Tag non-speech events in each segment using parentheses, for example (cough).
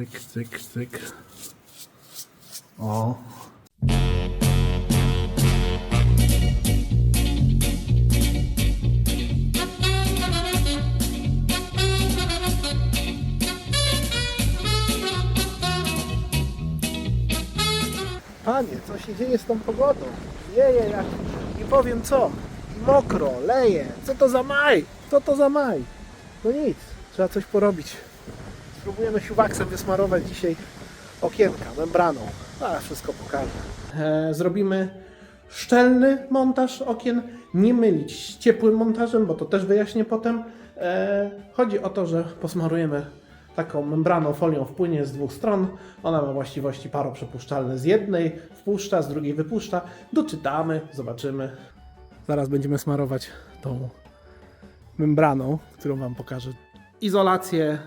cyk, cyk, cyk. O. Panie, co się dzieje z tą pogodą? Wieje jak nie powiem co. Mokro, leje. Co to za maj? Co to za maj? No nic, trzeba coś porobić. Spróbujemy siuwaksem wysmarować dzisiaj okienka, membraną. A, wszystko pokażę. E, zrobimy szczelny montaż okien, nie mylić z ciepłym montażem, bo to też wyjaśnię potem. E, chodzi o to, że posmarujemy taką membraną, folią w płynie z dwóch stron. Ona ma właściwości paroprzepuszczalne z jednej, wpuszcza, z drugiej wypuszcza. Doczytamy, zobaczymy. Zaraz będziemy smarować tą membraną, którą Wam pokażę. Izolację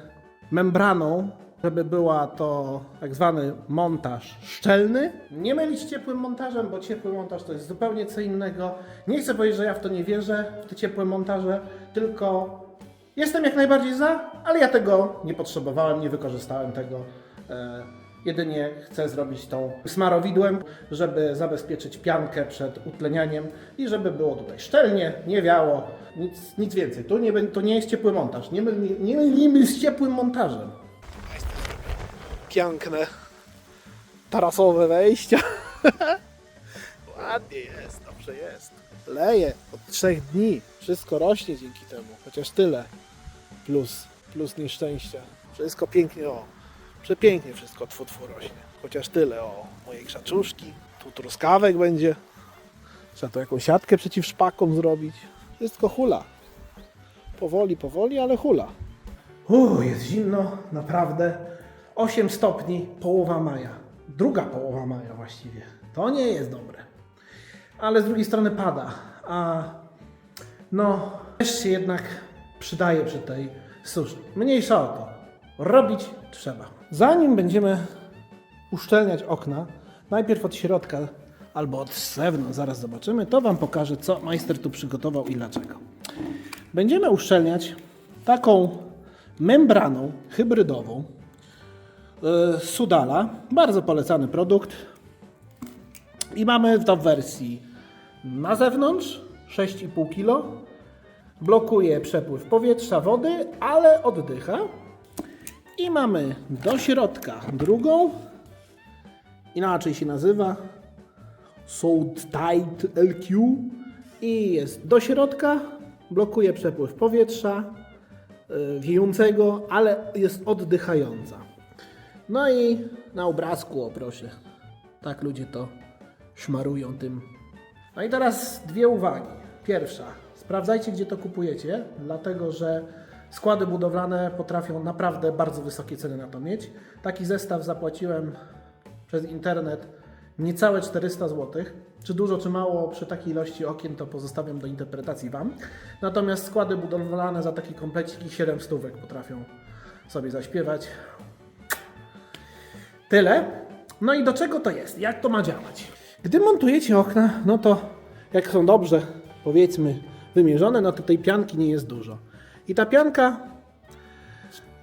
membraną, żeby była to tak zwany montaż szczelny. Nie mylić z ciepłym montażem, bo ciepły montaż to jest zupełnie co innego. Nie chcę powiedzieć, że ja w to nie wierzę, w te ciepłe montaże, tylko jestem jak najbardziej za, ale ja tego nie potrzebowałem, nie wykorzystałem tego. Jedynie chcę zrobić tą smarowidłem, żeby zabezpieczyć piankę przed utlenianiem i żeby było tutaj szczelnie, nie wiało, nic, nic więcej. Tu nie, to nie jest ciepły montaż. Nie, myl, nie mylimy z ciepłym montażem. Piękne tarasowe wejścia. (laughs) Ładnie jest, dobrze jest. Leje od trzech dni. Wszystko rośnie dzięki temu. Chociaż tyle. Plus, plus nieszczęścia. Wszystko pięknie, o. Przepięknie wszystko tfu, tfu rośnie. Chociaż tyle, o. Moje krzaczuszki. Tu truskawek będzie. Trzeba tu jakąś siatkę przeciw szpakom zrobić. Wszystko hula. Powoli, powoli, ale hula. Uuu, jest zimno, naprawdę. 8 stopni, połowa maja. Druga połowa maja właściwie. To nie jest dobre. Ale z drugiej strony pada. A no, też się jednak przydaje przy tej suszy. Mniejsza o to. Robić trzeba. Zanim będziemy uszczelniać okna, najpierw od środka albo od zewnątrz, zaraz zobaczymy, to Wam pokażę, co majster tu przygotował i dlaczego. Będziemy uszczelniać taką membraną hybrydową yy, Sudala. Bardzo polecany produkt. I mamy to w wersji na zewnątrz 6,5 kg. Blokuje przepływ powietrza, wody, ale oddycha. I mamy do środka drugą. Inaczej się nazywa. Salt Tight LQ. I jest do środka. Blokuje przepływ powietrza y, wiejącego, ale jest oddychająca. No i na obrazku, o proszę. Tak ludzie to szmarują tym. No i teraz dwie uwagi. Pierwsza, sprawdzajcie gdzie to kupujecie, dlatego że składy budowlane potrafią naprawdę bardzo wysokie ceny na to mieć. Taki zestaw zapłaciłem przez internet niecałe 400 zł. Czy dużo, czy mało przy takiej ilości okien, to pozostawiam do interpretacji Wam. Natomiast składy budowlane za taki komplecik i 7 stówek potrafią sobie zaśpiewać. Tyle. No i do czego to jest? Jak to ma działać? Gdy montujecie okna, no to jak są dobrze, powiedzmy, wymierzone, no to tej pianki nie jest dużo. I ta pianka,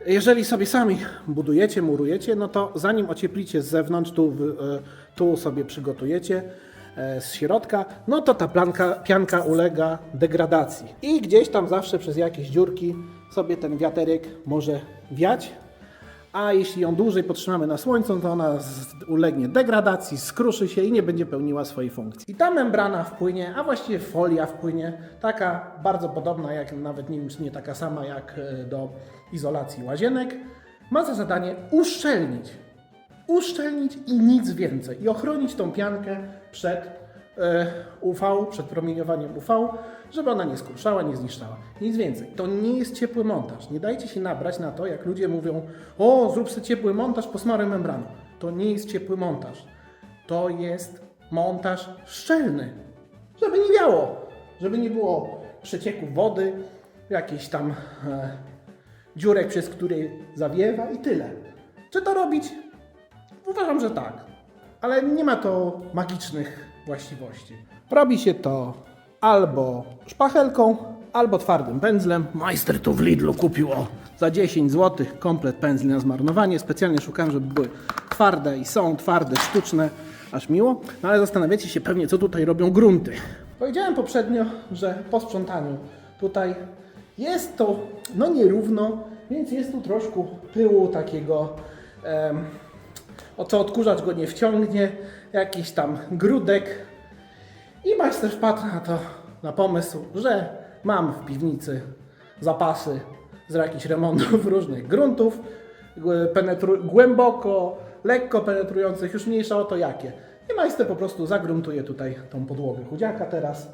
jeżeli sobie sami budujecie, murujecie, no to zanim ocieplicie z zewnątrz, tu, e, tu sobie przygotujecie e, z środka, no to ta planka, pianka ulega degradacji. I gdzieś tam zawsze przez jakieś dziurki sobie ten wiaterek może wiać, a jeśli ją dłużej potrzymamy na słońcu, to ona ulegnie degradacji, skruszy się i nie będzie pełniła swojej funkcji. I ta membrana wpłynie, a właściwie folia wpłynie, taka bardzo podobna, jak nawet nie wiem, czy nie taka sama jak e, do izolacji łazienek, ma za zadanie uszczelnić. Uszczelnić i nic więcej. I ochronić tą piankę przed UV, przed promieniowaniem UV, żeby ona nie skruszała, nie zniszczała. Nic więcej. To nie jest ciepły montaż. Nie dajcie się nabrać na to, jak ludzie mówią: O, zrób sobie ciepły montaż, posmaruj membraną. To nie jest ciepły montaż. To jest montaż szczelny. Żeby nie wiało, żeby nie było przecieku wody, jakiś tam e, dziurek, przez który zawiewa i tyle. Czy to robić? Uważam, że tak. Ale nie ma to magicznych właściwości. Robi się to albo szpachelką, albo twardym pędzlem. Majster tu w Lidlu kupił o za 10 zł komplet pędzli na zmarnowanie. Specjalnie szukałem, żeby były twarde i są twarde, sztuczne, aż miło. No ale zastanawiacie się pewnie, co tutaj robią grunty. Powiedziałem poprzednio, że po sprzątaniu tutaj jest to no nierówno, więc jest tu troszkę pyłu takiego, em, o co odkurzacz go nie wciągnie, jakiś tam grudek. I majster wpadł na to, na pomysł, że mam w piwnicy zapasy z jakichś remontów (laughs) różnych gruntów, głęboko, lekko penetrujących, już mniejsza o to jakie. I majster po prostu zagruntuje tutaj tą podłogę chudziaka teraz,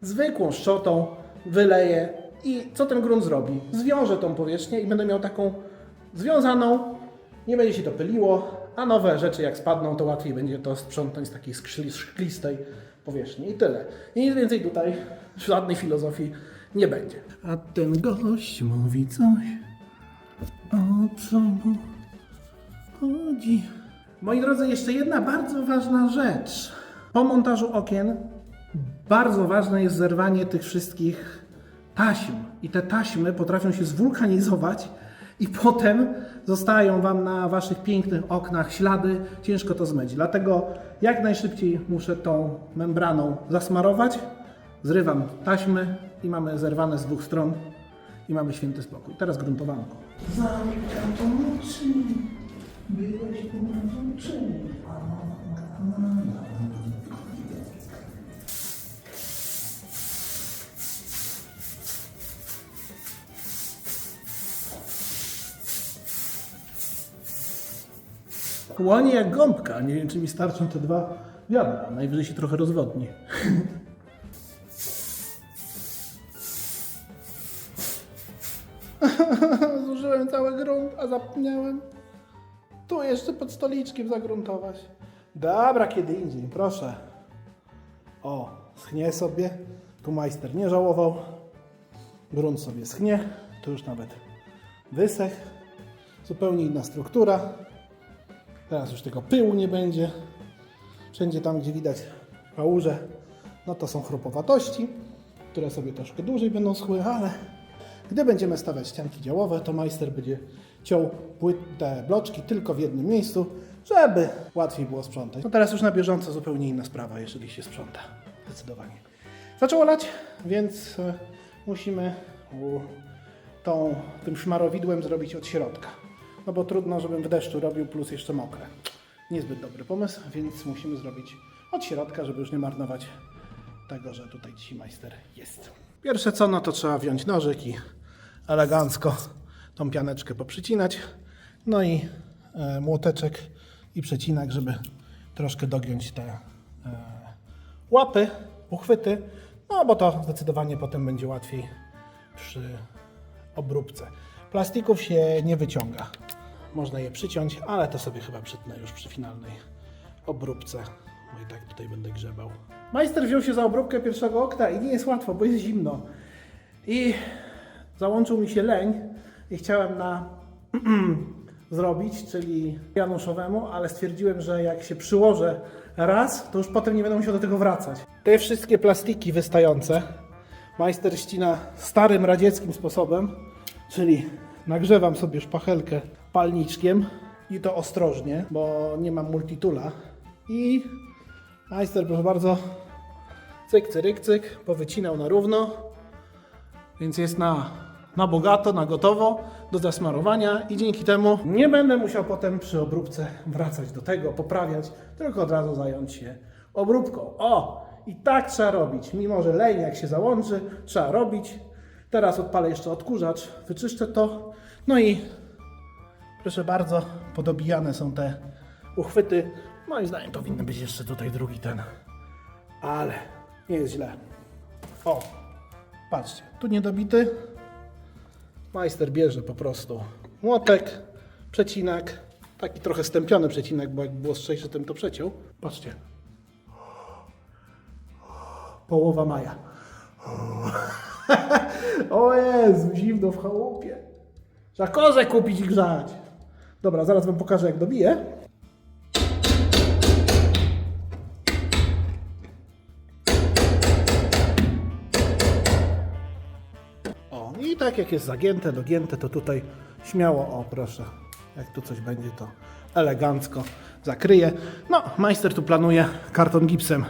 zwykłą szczotą wyleje i co ten grunt zrobi? Zwiąże tą powierzchnię i będę miał taką związaną, nie będzie się to pyliło, a nowe rzeczy jak spadną, to łatwiej będzie to sprzątnąć z takiej szklistej powierzchni. I tyle. I nic więcej tutaj żadnej filozofii nie będzie. A ten gość mówi coś, o co mu chodzi. Moi drodzy, jeszcze jedna bardzo ważna rzecz. Po montażu okien bardzo ważne jest zerwanie tych wszystkich taśm. I te taśmy potrafią się zwulkanizować i potem zostają Wam na Waszych pięknych oknach ślady. Ciężko to zmyć. Dlatego jak najszybciej muszę tą membraną zasmarować. Zrywam taśmy i mamy zerwane z dwóch stron i mamy święty spokój. Teraz gruntowanko. Zamykam oczy, byłeś umęczony. Kłonie jak gąbka. Nie wiem, czy mi starczą te dwa wiadra. Najwyżej się trochę rozwodni. (laughs) Zużyłem cały grunt, a zapomniałem tu jeszcze pod stoliczkiem zagruntować. Dobra, kiedy indziej, proszę. O, schnie sobie. Tu majster nie żałował. Grunt sobie schnie. Tu już nawet wysech. Zupełnie inna struktura. Teraz już tego pyłu nie będzie. Wszędzie tam, gdzie widać kałuże, no to są chropowatości, które sobie troszkę dłużej będą schły, ale gdy będziemy stawiać ścianki działowe, to majster będzie ciął płyt, te bloczki tylko w jednym miejscu, żeby łatwiej było sprzątać. No teraz już na bieżąco zupełnie inna sprawa, jeżeli się sprząta. Zdecydowanie. Zaczęło lać, więc e, musimy tą, tym szmarowidłem zrobić od środka. No bo trudno, żebym w deszczu robił, plus jeszcze mokre. Niezbyt dobry pomysł, więc musimy zrobić od środka, żeby już nie marnować tego, że tutaj dzisiaj majster jest. Pierwsze co, no to trzeba wziąć nożyk i elegancko tą pianeczkę poprzycinać. No i e, młoteczek i przecinak, żeby troszkę dogiąć te e, łapy, uchwyty, no bo to zdecydowanie potem będzie łatwiej przy obróbce. Plastików się nie wyciąga. Można je przyciąć, ale to sobie chyba przytnę już przy finalnej obróbce, bo i tak tutaj będę grzebał. Majster wziął się za obróbkę pierwszego okna i nie jest łatwo, bo jest zimno. I załączył mi się leń i chciałem na (clears throat) zrobić, czyli Januszowemu, ale stwierdziłem, że jak się przyłożę raz, to już potem nie będę musiał do tego wracać. Te wszystkie plastiki wystające majster ścina starym radzieckim sposobem, czyli nagrzewam sobie szpachelkę palniczkiem i to ostrożnie, bo nie mam multitula i majster, proszę bardzo, cyk, cyryk, cyk, powycinał na równo, więc jest na, na bogato, na gotowo do zasmarowania i dzięki temu nie będę musiał potem przy obróbce wracać do tego, poprawiać, tylko od razu zająć się obróbką. O! I tak trzeba robić. Mimo, że leń jak się załączy, trzeba robić. Teraz odpalę jeszcze odkurzacz, wyczyszczę to. No i proszę bardzo, podobijane są te uchwyty. Moim zdaniem powinny być jeszcze tutaj drugi ten. Ale nie jest źle. O, patrzcie, tu niedobity. Majster bierze po prostu młotek, przecinak, taki trochę stępiony przecinek, bo jak było ostrzejszy, tym to przeciął. Patrzcie. Połowa maja. (laughs) o Jezu, zimno w chałupie. Trzeba kozę kupić i grzać. Dobra, zaraz wam pokażę jak dobiję. tak jak jest zagięte, dogięte, to tutaj śmiało, o proszę, jak tu coś będzie, to elegancko zakryje. No, majster tu planuje karton gipsem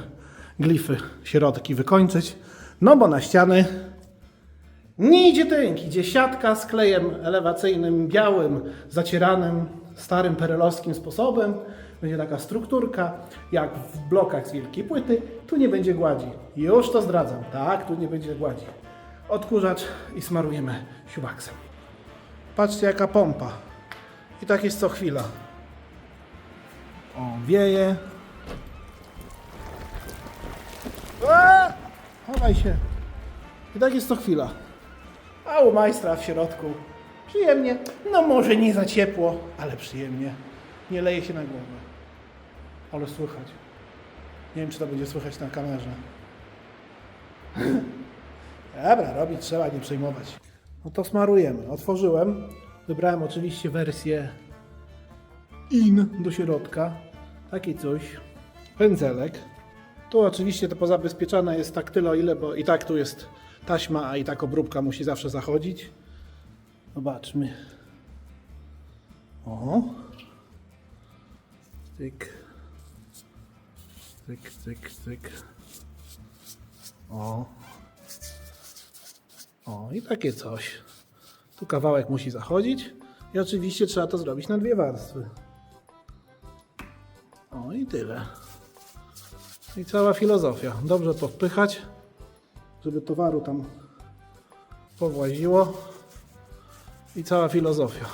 glify, środki wykończyć, no bo na ściany nie idzie tynk, idzie siatka z klejem elewacyjnym, białym, zacieranym, starym perelowskim sposobem. Będzie taka strukturka, jak w blokach z wielkiej płyty. Tu nie będzie gładzi. Już to zdradzam. Tak, tu nie będzie gładzi. Odkurzacz i smarujemy siubaksem. Patrzcie jaka pompa. I tak jest co chwila. O, wieje. Eee! Chowaj się. I tak jest co chwila. A u majstra w środku. Przyjemnie. No może nie za ciepło, ale przyjemnie. Nie leje się na głowę. Ale słychać. Nie wiem, czy to będzie słychać na kamerze. (laughs) Dobra, robić trzeba, nie przejmować. No to smarujemy. Otworzyłem. Wybrałem oczywiście wersję in do środka. Takie coś. Pędzelek. Tu oczywiście to pozabezpieczane jest tak tyle o ile, bo i tak tu jest taśma, i tak obróbka musi zawsze zachodzić. Zobaczmy. O. Tyk. Tyk, tyk, tyk. O. O, i takie coś. Tu kawałek musi zachodzić. I oczywiście trzeba to zrobić na dwie warstwy. O, i tyle. I cała filozofia. Dobrze podpychać, żeby towaru tam powłaziło. I cała filozofia.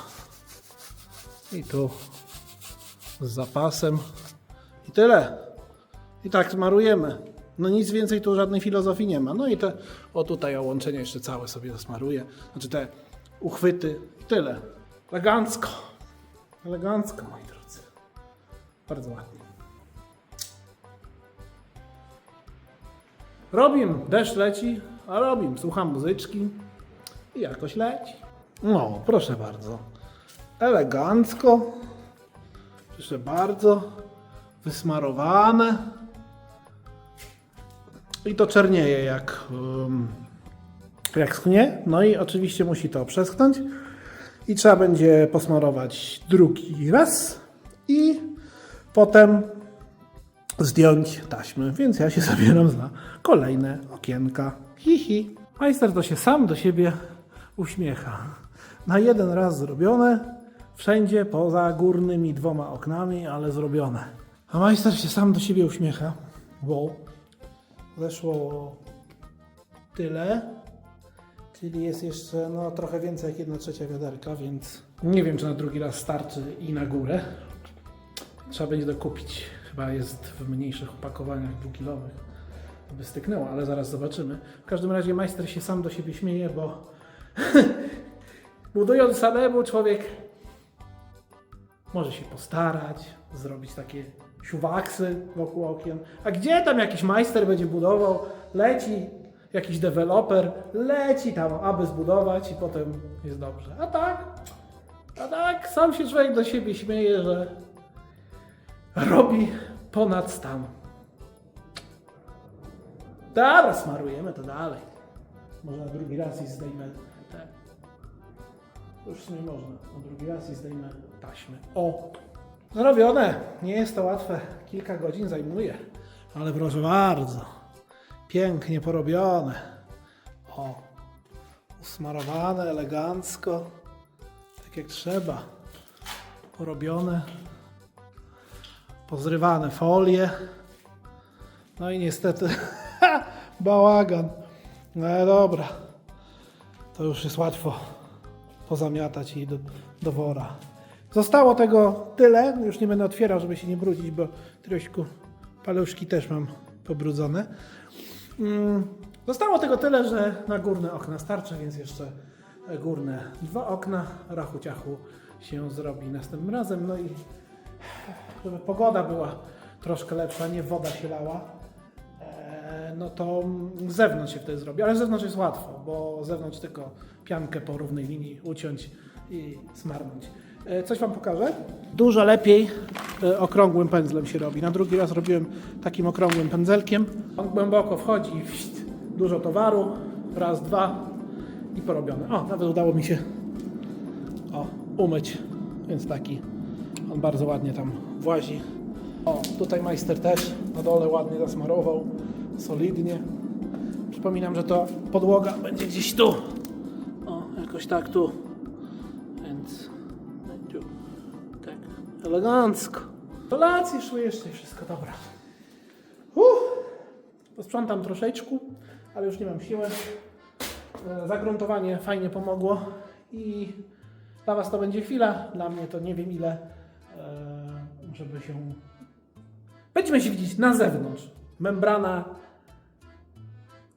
I tu z zapasem. I tyle. I tak smarujemy. No nic więcej tu żadnej filozofii nie ma. No i te, o tutaj o łączenie jeszcze całe sobie zasmaruję. Znaczy te uchwyty. I tyle. Elegancko. Elegancko, moi drodzy. Bardzo ładnie. Robim, deszcz leci, a robim, słucham muzyczki i jakoś leci. No, proszę bardzo. Elegancko. Proszę bardzo. Wysmarowane. I to czernieje jak, um, jak schnie. No i oczywiście musi to przeschnąć. I trzeba będzie posmarować drugi raz. I potem zdjąć taśmy, więc ja się (laughs) zabieram za kolejne okienka. Hihi. Majster to się sam do siebie uśmiecha. Na jeden raz zrobione, wszędzie poza górnymi dwoma oknami, ale zrobione. A majster się sam do siebie uśmiecha, bo zeszło tyle, czyli jest jeszcze no, trochę więcej jak jedna trzecia wiaderka, więc nie wiem, czy na drugi raz starczy i na górę. Trzeba będzie dokupić. Chyba jest w mniejszych opakowaniach dwukilowych. By styknęło, ale zaraz zobaczymy. W każdym razie majster się sam do siebie śmieje, bo (laughs) budując samemu człowiek może się postarać, zrobić takie siuwaksy wokół okien. A gdzie tam jakiś majster będzie budował? Leci jakiś deweloper, leci tam, aby zbudować i potem jest dobrze. A tak, a tak, sam się człowiek do siebie śmieje, że robi ponad stan. Dobra, smarujemy to dalej. Może na drugi raz i zdejmę te. Już sumie można. Na drugi raz i zdejmę taśmy. O! Zrobione. Nie jest to łatwe. Kilka godzin zajmuje. Ale proszę bardzo. Pięknie porobione. O! Usmarowane elegancko. Tak jak trzeba. Porobione pozrywane folie. No i niestety (laughs) bałagan. No ale dobra. To już jest łatwo pozamiatać i do, do wora. Zostało tego tyle. Już nie będę otwierał, żeby się nie brudzić, bo troszkę paluszki też mam pobrudzone. Mm, Zostało tego tyle, że na górne okna starczy, więc jeszcze górne dwa okna rachu ciachu się zrobi następnym razem. No i żeby pogoda była troszkę lepsza, nie woda się lała, e, no to z zewnątrz się wtedy zrobi. Ale z zewnątrz jest łatwo, bo z zewnątrz tylko piankę po równej linii uciąć i smarnąć. E, Coś Wam pokażę? Dużo lepiej e, okrągłym pędzlem się robi. Na drugi raz robiłem takim okrągłym pędzelkiem. On głęboko wchodzi, dużo towaru, raz, dwa i porobione. O, nawet udało mi się o, umyć, więc taki on bardzo ładnie tam włazi. O, tutaj majster też na dole ładnie zasmarował, solidnie. Przypominam, że to podłoga będzie gdzieś tu. O, jakoś tak tu. Więc. Tak, elegancko. Kolacje szły jeszcze i wszystko dobra. Uff. Posprzątam troszeczkę, ale już nie mam siły. E, Zagruntowanie fajnie pomogło i dla Was to będzie chwila, dla mnie to nie wiem ile, żeby się... Będziemy się widzieć na zewnątrz. Membrana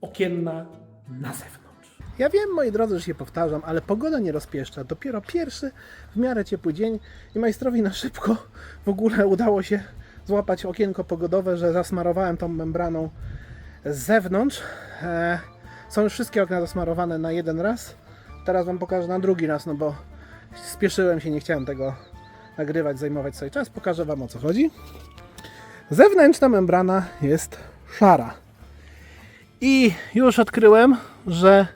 okienna na zewnątrz. Ja wiem, moi drodzy, że się powtarzam, ale pogoda nie rozpieszcza. Dopiero pierwszy w miarę ciepły dzień i majstrowi na szybko w ogóle udało się złapać okienko pogodowe, że zasmarowałem tą membraną z zewnątrz. E, są już wszystkie okna zasmarowane na jeden raz. Teraz Wam pokażę na drugi raz, no bo spieszyłem się, nie chciałem tego nagrywać, zajmować sobie czas. Pokażę Wam o co chodzi. Zewnętrzna membrana jest szara. I już odkryłem, że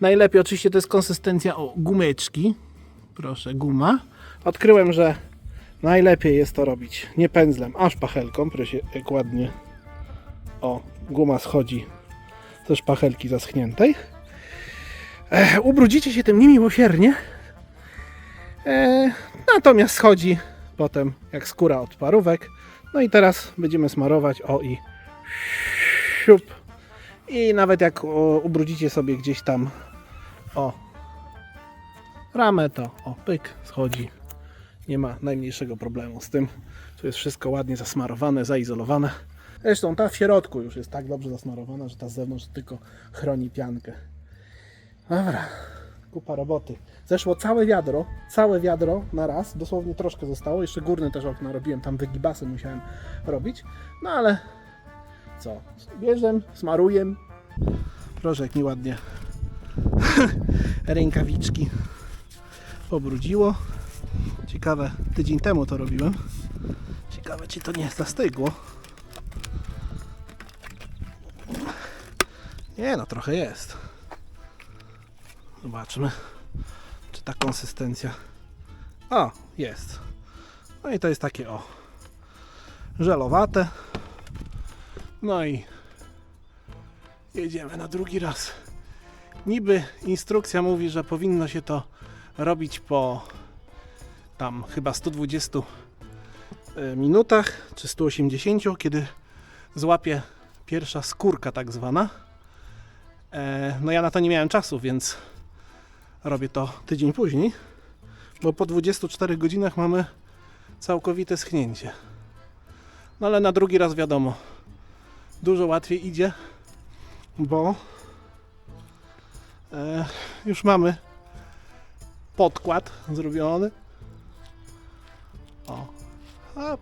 najlepiej oczywiście to jest konsystencja o gumeczki. Proszę, guma. Odkryłem, że najlepiej jest to robić nie pędzlem, a szpachelką. Proszę, jak ładnie o, guma schodzi ze szpachelki zaschniętej. E, ubrudzicie się tym niemiłosiernie. E, natomiast schodzi potem jak skóra od parówek. No i teraz będziemy smarować o i siup. I nawet jak ubrudzicie sobie gdzieś tam o ramę, to o pyk schodzi. Nie ma najmniejszego problemu z tym. Tu jest wszystko ładnie zasmarowane, zaizolowane. Zresztą ta w środku już jest tak dobrze zasmarowana, że ta z zewnątrz tylko chroni piankę. Dobra, kupa roboty. Zeszło całe wiadro, całe wiadro na raz, dosłownie troszkę zostało. Jeszcze górne też okna robiłem, tam wygibasy musiałem robić. No ale co? Bierzem, smaruję. Proszę, jak mi ładnie (laughs) rękawiczki pobrudziło. Ciekawe, tydzień temu to robiłem. Ciekawe, czy to nie zastygło. Nie no, trochę jest. Zobaczmy, ta konsystencja. O, jest. No i to jest takie o żelowate. No i jedziemy na drugi raz. Niby instrukcja mówi, że powinno się to robić po tam chyba 120 e, minutach czy 180, kiedy złapie pierwsza skórka tak zwana. E, No ja na to nie miałem czasu, więc robię to tydzień później, bo po 24 godzinach mamy całkowite schnięcie. No ale na drugi raz wiadomo, dużo łatwiej idzie, bo e, już mamy podkład zrobiony. O, hop.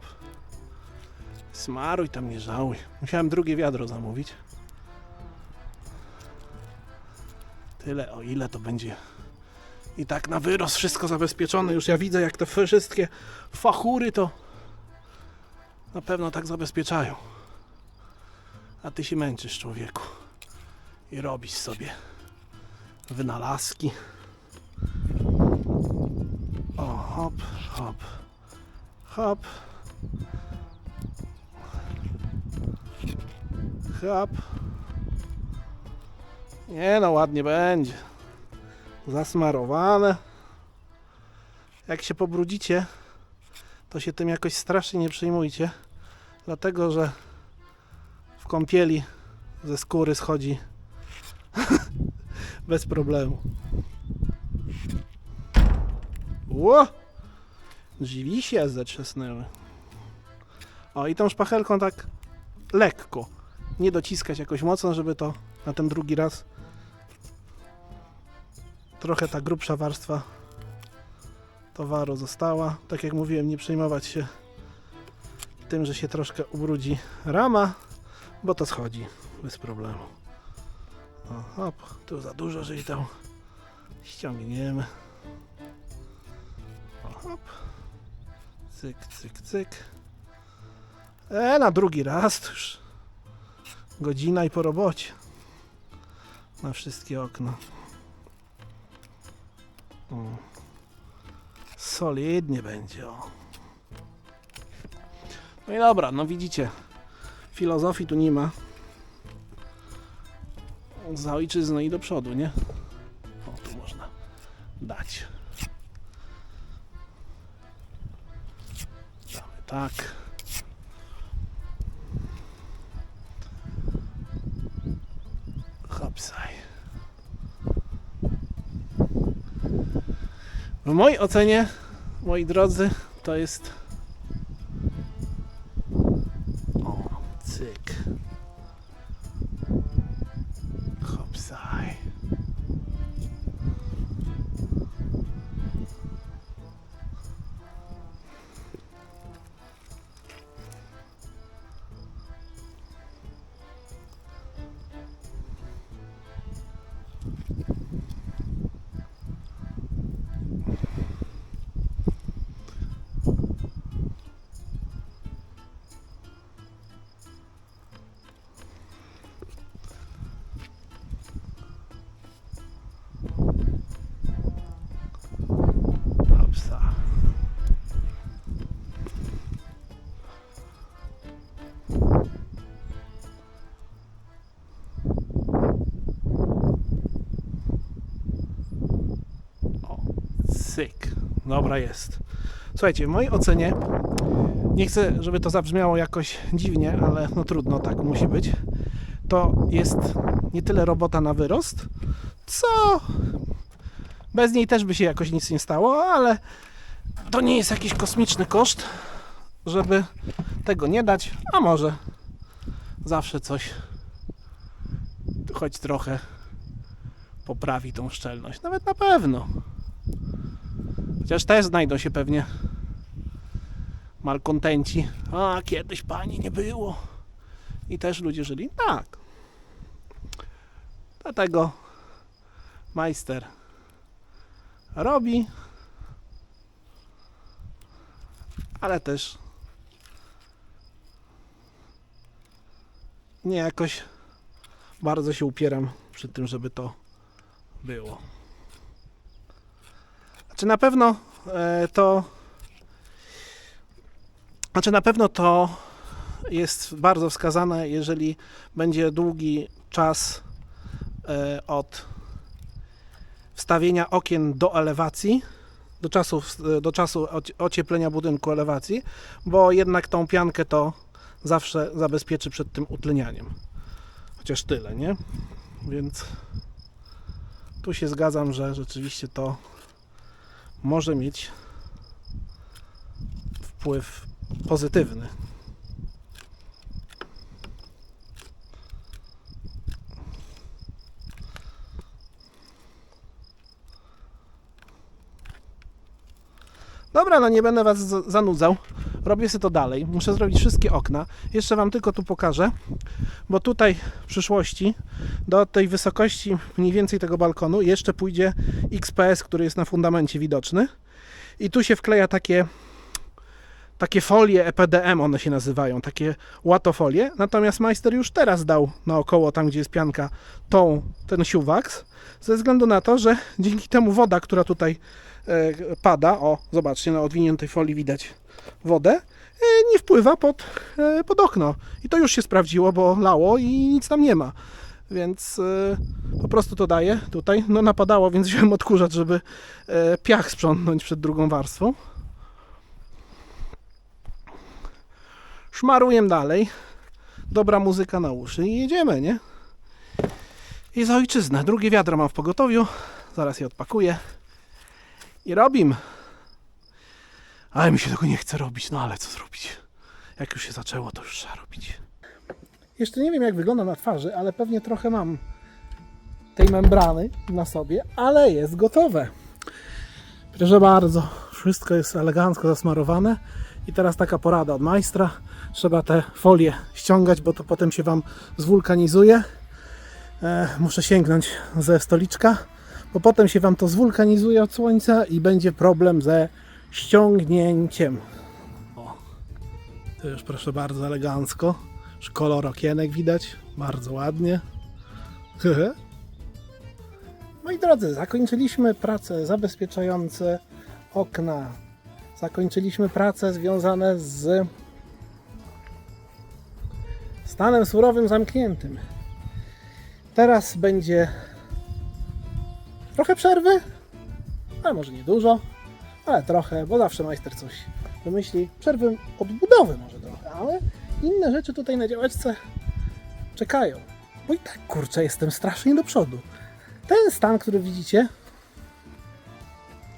Smaruj tam, nie żałuj. Musiałem drugie wiadro zamówić. Tyle, o ile to będzie. I tak na wyrost wszystko zabezpieczone. Już ja widzę, jak te wszystkie fachury to na pewno tak zabezpieczają. A ty się męczysz, człowieku. I robisz sobie wynalazki. O, hop, hop, hop. Hop. Nie no, ładnie będzie. Zasmarowane. Jak się pobrudzicie, to się tym jakoś strasznie nie przejmujcie. Dlatego, że w kąpieli ze skóry schodzi (laughs) bez problemu. Ło! Drzwi się zatrzasnęły. O, i tą szpachelką tak lekko. Nie dociskać jakoś mocno, żeby to na ten drugi raz trochę ta grubsza warstwa towaru została. Tak jak mówiłem, nie przejmować się tym, że się troszkę ubrudzi rama, bo to schodzi bez problemu. O, hop, tu za dużo żyjteł. Ściągniemy. O, hop. Cyk, cyk, cyk. E, na drugi raz to już godzina i po robocie. Na wszystkie okna. Solidnie będzie, o. No i dobra, no widzicie, filozofii tu nie ma. Za ojczyznę i do przodu, nie? O, tu można dać. Damy tak. W mojej ocenie, moi drodzy, to jest. Dobra jest. Słuchajcie, w mojej ocenie nie chcę, żeby to zabrzmiało jakoś dziwnie, ale no trudno, tak musi być. To jest nie tyle robota na wyrost, co bez niej też by się jakoś nic nie stało, ale to nie jest jakiś kosmiczny koszt, żeby tego nie dać, a może zawsze coś choć trochę poprawi tą szczelność. Nawet na pewno. Chociaż też znajdą się pewnie malkontenci. A, kiedyś pani nie było. I też ludzie żyli. Tak. Dlatego majster robi, ale też nie jakoś bardzo się upieram przy tym, żeby to było. Znaczy na pewno e, to znaczy na pewno to jest bardzo wskazane, jeżeli będzie długi czas e, od wstawienia okien do elewacji, do czasu, do czasu oci- ocieplenia budynku elewacji, bo jednak tą piankę to zawsze zabezpieczy przed tym utlenianiem. Chociaż tyle, nie? Więc tu się zgadzam, że rzeczywiście to może mieć wpływ pozytywny. Dobra, no nie będę Was zanudzał. Robię sobie to dalej. Muszę zrobić wszystkie okna. Jeszcze Wam tylko tu pokażę, bo tutaj w przyszłości do tej wysokości mniej więcej tego balkonu jeszcze pójdzie XPS, który jest na fundamencie widoczny. I tu się wkleja takie takie folie EPDM one się nazywają, takie łatofolie. Natomiast majster już teraz dał naokoło, tam gdzie jest pianka, tą, ten siuwaks, ze względu na to, że dzięki temu woda, która tutaj e, pada, o zobaczcie, na odwiniętej folii widać wodę, e, nie wpływa pod, e, pod okno. I to już się sprawdziło, bo lało i nic tam nie ma. Więc e, po prostu to daję tutaj. No napadało, więc wziąłem odkurzacz, żeby e, piach sprzątnąć przed drugą warstwą. Szmaruję dalej. Dobra muzyka na uszy i jedziemy, nie? I za ojczyznę. Drugie wiadro mam w pogotowiu. Zaraz je odpakuję. I robim. Ale mi się tego nie chce robić, no ale co zrobić? Jak już się zaczęło, to już trzeba robić. Jeszcze nie wiem, jak wygląda na twarzy, ale pewnie trochę mam tej membrany na sobie, ale jest gotowe. Proszę bardzo, wszystko jest elegancko zasmarowane. I teraz taka porada od majstra. Trzeba te folie ściągać, bo to potem się Wam zwulkanizuje. E, muszę sięgnąć ze stoliczka, bo potem się Wam to zwulkanizuje od słońca i będzie problem ze ściągnięciem. O, to już proszę bardzo elegancko. Już kolor okienek widać, bardzo ładnie. (laughs) Moi drodzy, zakończyliśmy prace zabezpieczające okna. Zakończyliśmy prace związane z stanem surowym zamkniętym. Teraz będzie trochę przerwy, ale może nie dużo, ale trochę, bo zawsze majster coś wymyśli. Przerwy od budowy może trochę, ale inne rzeczy tutaj na działeczce czekają. Bo i tak kurczę, jestem strasznie do przodu. Ten stan, który widzicie,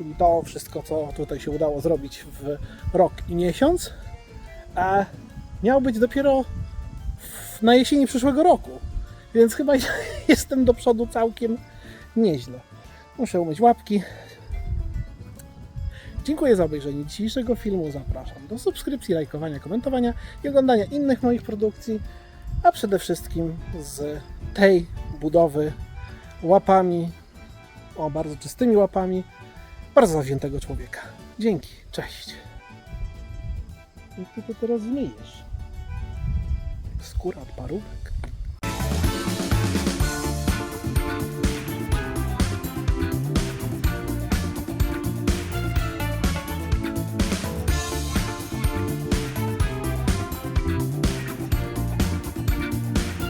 czyli to wszystko, co tutaj się udało zrobić w rok i miesiąc, a miał być dopiero w, na jesieni przyszłego roku. Więc chyba (laughs) jestem do przodu całkiem nieźle. Muszę umyć łapki. Dziękuję za obejrzenie dzisiejszego filmu. Zapraszam do subskrypcji, lajkowania, komentowania i oglądania innych moich produkcji, a przede wszystkim z tej budowy łapami, o bardzo czystymi łapami, bardzo zawziętego człowieka. Dzięki, cześć. Jak ty to teraz? Jak skóra od parówek.